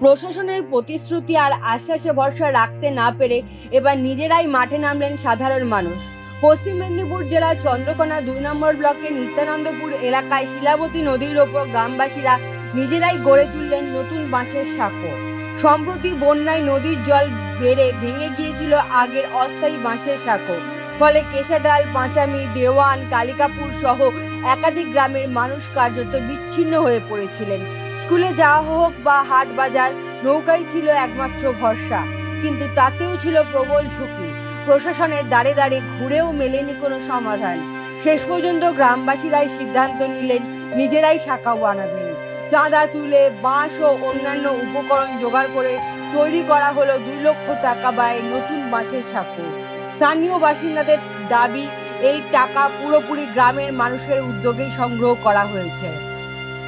প্রশাসনের প্রতিশ্রুতি আর আশ্বাসে ভরসা রাখতে না পেরে এবার নিজেরাই মাঠে নামলেন সাধারণ মানুষ। পশ্চিম মেদিনীপুর জেলার চন্দ্রকোনা দুই নম্বর ব্লকের নিত্যানন্দপুর এলাকায় শিলাবতী নদীর ওপর গ্রামবাসীরা নিজেরাই গড়ে তুললেন নতুন বাঁশের সাঁকো সম্প্রতি বন্যায় নদীর জল বেড়ে ভেঙে গিয়েছিল আগের অস্থায়ী বাঁশের সাঁকো। ফলে কেশাডাল, পাঁচামি, দেওয়ান, কালিকাপুর সহ একাধিক গ্রামের মানুষ কার্যত বিচ্ছিন্ন হয়ে পড়েছিলেন। স্কুলে যাওয়া হোক বা হাট বাজার, নৌকাই ছিল একমাত্র ভরসা। কিন্তু তাতেও ছিল প্রবল ঝুঁকি। প্রশাসনের দাঁড়ে দাঁড়ে ঘুরেও মেলেনি কোনো সমাধান। শেষ পর্যন্ত গ্রামবাসীরাই সিদ্ধান্ত নিলেন, নিজেরাই শাখা বানাবেন। চাঁদা তুলে বাঁশ ও অন্যান্য উপকরণ জোগাড় করে তৈরি করা হলো দুই লক্ষ টাকা ব্যয়ে নতুন বাঁশের সাঁকো। স্থানীয় বাসিন্দাদের দাবি, এই টাকা পুরোপুরি গ্রামের মানুষের উদ্যোগেই সংগ্রহ করা হয়েছে।